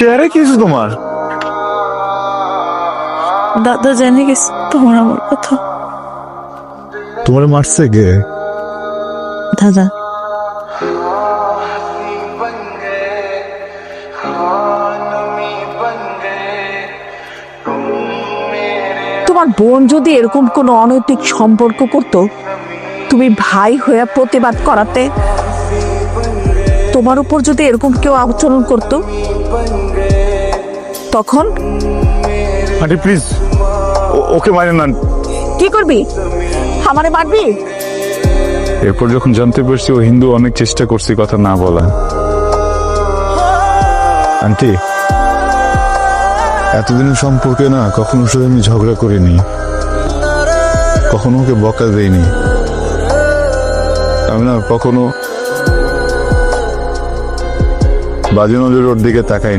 চেহারা কিছু তোমার? দাদা জেনে গেছে তোমার আমার কথা। তোমার মারছে কে? দাদা। তোমার বোন যদি এরকম কোনো অনৈতিক সম্পর্ক করত তুমি ভাই হয়ে প্রতিবাদ করাতে তোমার উপর যদি এরকম কেউ আচরণ করতো তখন? আন্টি প্লিজ ওকে মারেন না। কি করবি? আমারে মারবি? এরপর যখন জানতে পারছি ও হিন্দু অনেক চেষ্টা করছি কথা না বলা। আন্টি এতদিনের সম্পর্কে না কখনো শুধু আমি ঝগড়া করিনি। কখনো ওকে বকা দেইনি। আমি না কখনো বাজে নদীর ওর দিকে তাকাইনি